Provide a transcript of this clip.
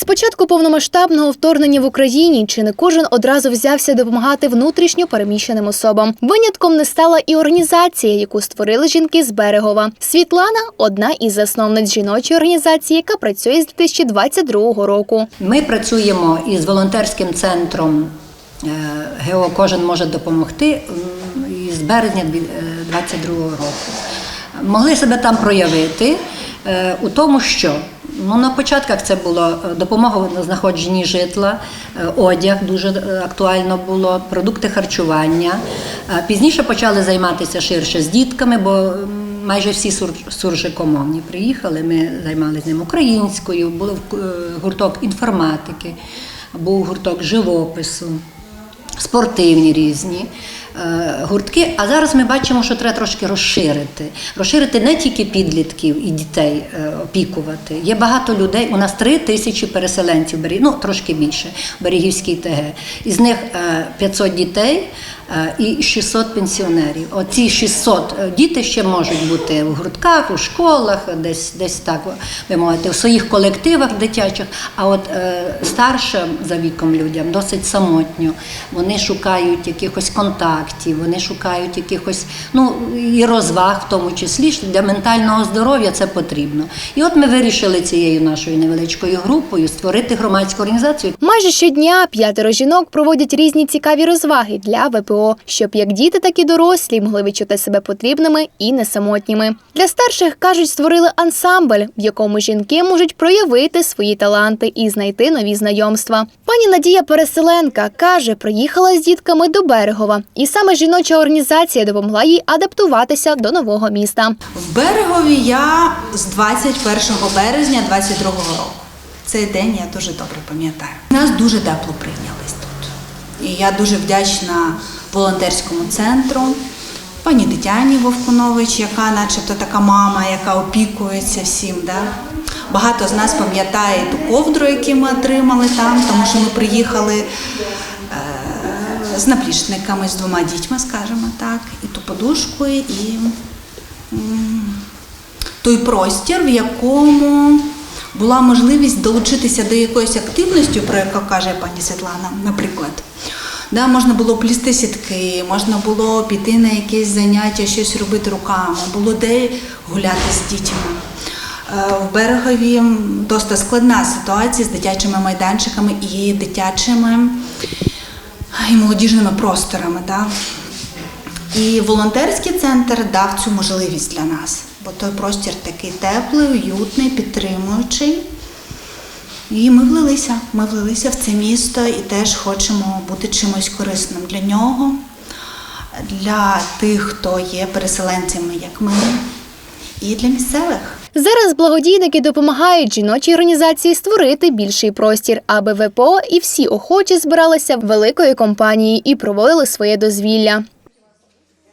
З початку повномасштабного вторгнення в Україні чи не кожен одразу взявся допомагати внутрішньо переміщеним особам. Винятком не стала і організація, яку створили жінки з Берегова. Світлана одна із засновниць жіночої організації, яка працює з 2022 року. Ми працюємо із волонтерським центром е, ГЕО Кожен може допомогти із березня 2022 року. Могли себе там проявити е, у тому, що ну, на початках це було е, допомога в знаходженні житла, е, одяг дуже е, актуально було, продукти харчування. Пізніше почали займатися ширше з дітками, бо майже всі суржикомовні приїхали. Ми займалися ним українською, був гурток інформатики, був гурток живопису спортивні різні гуртки. А зараз ми бачимо, що треба трошки розширити. Розширити не тільки підлітків і дітей е, опікувати. Є багато людей. У нас три тисячі переселенців, ну трошки більше, Берегівській ТГ. Із них е, 500 дітей. Е, І 600 пенсіонерів. Оці 600 е, діти ще можуть бути в гуртках, у школах, десь десь так ви мовите, в своїх колективах дитячих. А от е, старшим за віком людям досить самотньо. Вони шукають якихось контактів, вони шукають якихось ну і розваг, в тому числі для ментального здоров'я це потрібно. І от ми вирішили цією нашою невеличкою групою створити громадську організацію, Майже щодня п'ятеро жінок проводять різні цікаві розваги для ВПО, щоб як діти, так і дорослі могли відчути себе потрібними і не самотніми. Для старших кажуть, створили ансамбль, в якому жінки можуть проявити свої таланти і знайти нові знайомства. Пані Надія Переселенка каже, приїхала з дітками до Берегова, і саме жіноча організація допомогла їй адаптуватися до нового міста. В берегові я з 21 березня 22 року. Цей день я дуже добре пам'ятаю. Нас дуже тепло прийнялись тут. І я дуже вдячна волонтерському центру, пані Тетяні Вовкунович, яка начебто така мама, яка опікується всім. Да? Багато з нас пам'ятає ту ковдру, яку ми отримали там, тому що ми приїхали е, з наплічниками, з двома дітьми, скажімо так, і ту подушку, і той простір, в якому була можливість долучитися до якоїсь активності, про яку каже пані Світлана, наприклад. Да, можна було плісти сітки, можна було піти на якесь заняття, щось робити руками, було де гуляти з дітьми. Е, В берегові досить складна ситуація з дитячими майданчиками і дитячими і молодіжними просторами. Да? І волонтерський центр дав цю можливість для нас, бо той простір такий теплий, уютний, підтримуючий. І ми влилися. Ми влилися в це місто і теж хочемо бути чимось корисним для нього, для тих, хто є переселенцями, як ми, і для місцевих. Зараз благодійники допомагають жіночій організації створити більший простір, аби ВПО і всі охочі збиралися великою компанією і проводили своє дозвілля.